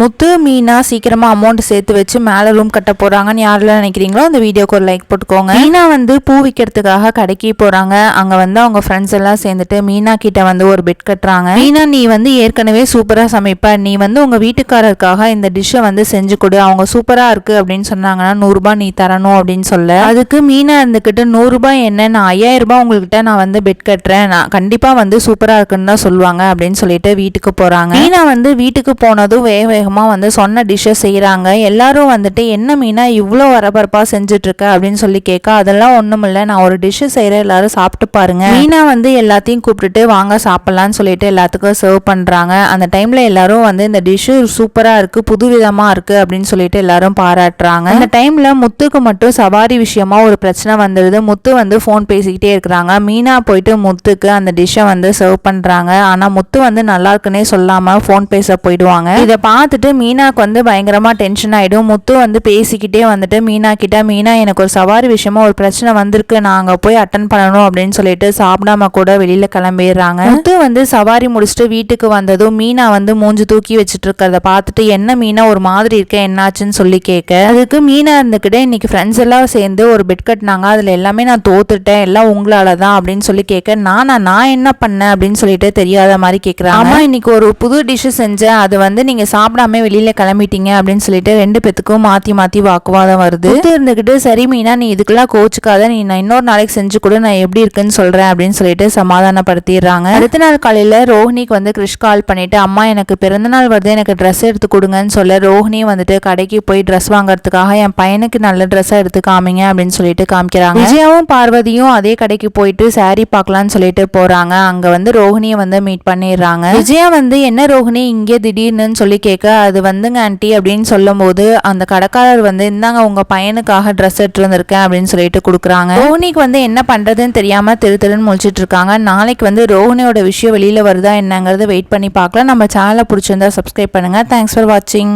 முத்து மீனா சீக்கிரமாக அமௌண்ட் சேர்த்து வச்சு மேலே ரூம் கட்ட போகிறாங்கன்னு யாரெல்லாம் நினைக்கிறீங்களோ அந்த வீடியோக்கு ஒரு லைக் போட்டுக்கோங்க. மீனா வந்து பூ விற்கிறதுக்காக கடைக்கு போகிறாங்க அங்கே வந்து அவங்க ஃப்ரெண்ட்ஸ் எல்லாம் சேர்ந்துட்டு மீனா கிட்ட வந்து ஒரு பெட் கட்டுறாங்க. மீனா நீ வந்து ஏற்கனவே சூப்பராக சமைப்ப. நீ வந்து உங்கள் வீட்டுக்காரருக்காக இந்த டிஷ்ஷை வந்து செஞ்சு கொடு. அவங்க சூப்பராக இருக்குது அப்படின்னு சொன்னாங்கன்னா நூறுரூபா நீ தரணும் அப்படின்னு சொல்ல. அதுக்கு மீனா இருந்துக்கிட்டு நூறுரூபா என்ன? நான் ஐயாயிரம் ரூபாய் நான் வந்து பெட் கட்டுறேன். நான் கண்டிப்பாக வந்து சூப்பராக இருக்குன்னு தான் சொல்லுவாங்க அப்படின்னு சொல்லிட்டு வீட்டுக்கு போகிறாங்க மீனா வந்து வீட்டுக்கு போனதும் வேக வேகமாக வந்து சொன்ன டிஷ்ஷை செய்கிறாங்க எல்லாரும் வந்துட்டு என்ன மீனா இவ்வளோ வரபரப்பாக செஞ்சுட்ருக்க? அப்படின்னு சொல்லி கேட்க அதெல்லாம் ஒன்றும் இல்லை நான் ஒரு டிஷ்ஷு செய்கிறேன் எல்லாரும் சாப்பிட்டு பாருங்க. மீனா வந்து எல்லாத்தையும் கூப்பிட்டுட்டு வாங்க சாப்பிட்லான்னு சொல்லிட்டு எல்லாத்துக்கும் சர்வ் பண்ணுறாங்க அந்த டைமில் எல்லாரும் வந்து இந்த டிஷ்ஷு சூப்பராக இருக்குது புது விதமாக இருக்குது அப்படின்னு சொல்லிட்டு எல்லாரும் பாராட்டுறாங்க. அந்த டைமில் முத்துக்கு மட்டும் சவாரி விஷயமா ஒரு பிரச்சனை வந்துடுது முத்து வந்து ஃபோன் பேசிக்கிட்டே இருக்கிறாங்க. மீனா போயிட்டு முத்துக்கு அந்த டிஷ்ஷை வந்து சர்வ் பண்ணுறாங்க ஆனால் முத்து வந்து நல்லா இருக்குன்னே சொல்லாமல் ஃபோன் பேச போயிடுவாங்க. இதை பார்த்துட்டு மீனாக்கு வந்து பயங்கரமா டென்ஷன் ஆயிடும். முத்து வந்து பேசிக்கிட்டே வந்துட்டு மீனா கிட்ட மீனா எனக்கு ஒரு சவாரி விஷயமா ஒரு பிரச்சனை வந்திருக்கு. நான் அங்க போய் அட்டன் பண்ணணும் அப்படின்னு சொல்லிட்டு சாப்பிடாம கூட வெளியில கிளம்பிடுறாங்க. முத்து வந்து சவாரி முடிச்சுட்டு வீட்டுக்கு வந்ததும் மீனா வந்து மூஞ்சி தூக்கி வச்சுட்டு இருக்கிறத பார்த்துட்டு என்ன மீனா ஒரு மாதிரி இருக்க? என்னாச்சுன்னு சொல்லி கேட்க. அதுக்கு மீனா இருந்துக்கிட்டே இன்னைக்கு ஃப்ரெண்ட்ஸ் எல்லாம் சேர்ந்து ஒரு பெட் கட்டினாங்க. அதுல எல்லாமே நான் தோத்துட்டேன். எல்லாம் உங்களால தான் அப்படின்னு சொல்லி கேட்க நானா நான் என்ன பண்ணேன்? அப்படின்னு சொல்லிட்டு தெரியாத மாதிரி கேட்குறாங்க ஆமா. இன்னைக்கு ஒரு புது டிஷ் செஞ்சேன். அது வந்து நீங்க சாப்பிடாம வெளியில கிளம்பிட்டீங்க அப்படின்னு சொல்லிட்டு ரெண்டு பேத்துக்கும் மாத்தி மாத்தி வாக்குவாதம் வருது. இருந்துக்கிட்டு இருந்துகிட்டு சரி மீனா நீ இதுக்கெல்லாம் கோச்சுக்காத. நீ நான் இன்னொரு நாளைக்கு செஞ்சு கொடு. நான் எப்படி இருக்குன்னு சொல்றேன். அப்படின்னு சொல்லிட்டு சமாதானப்படுத்திடுறாங்க. அடுத்த நாள் காலையில ரோஹினிக்கு வந்து கிறிஷ் கால் பண்ணிட்டு அம்மா எனக்கு பிறந்த நாள் வருது. எனக்கு ட்ரெஸ் எடுத்து கொடுங்கன்னு சொல்ல ரோஹினி வந்துட்டு கடைக்கு போய் ட்ரெஸ் வாங்குறதுக்காக என் பையனுக்கு நல்ல ட்ரெஸ்ஸை எடுத்து காமிங்க. அப்படின்னு சொல்லிட்டு காமிக்கிறாங்க. விஜயாவும் பார்வதியும் அதே கடைக்கு போயிட்டு சாரி பார்க்கலாம்னு சொல்லிட்டு போறாங்க. அங்க வந்து ரோஹினியை வந்து மீட் பண்ணிடுறாங்க. விஜயா வந்து என்ன ரோஹினி இங்கே திடீர்னு சொல்லி கேட்க அது வந்துங்க ஆண்டி அப்படின்னு சொல்லும்போது அந்த கடைக்காரர் வந்து இந்தாங்க உங்கள் பையனுக்காக ட்ரெஸ் எடுத்துருந்துருக்கேன் அப்படின்னு சொல்லிட்டு கொடுக்குறாங்க. ரோஹினிக்கு வந்து என்ன பண்ணுறதுன்னு தெரியாமல் திரு திருன்னு முழிச்சிட்டு இருக்காங்க. நாளைக்கு வந்து ரோஹினியோட விஷயம் வெளியில் வருதா என்னங்கிறத வெயிட் பண்ணி பார்க்கலாம். நம்ம சேனலை பிடிச்சிருந்தா சப்ஸ்கிரைப் பண்ணுங்க. தேங்க்ஸ் ஃபார் வாட்சிங்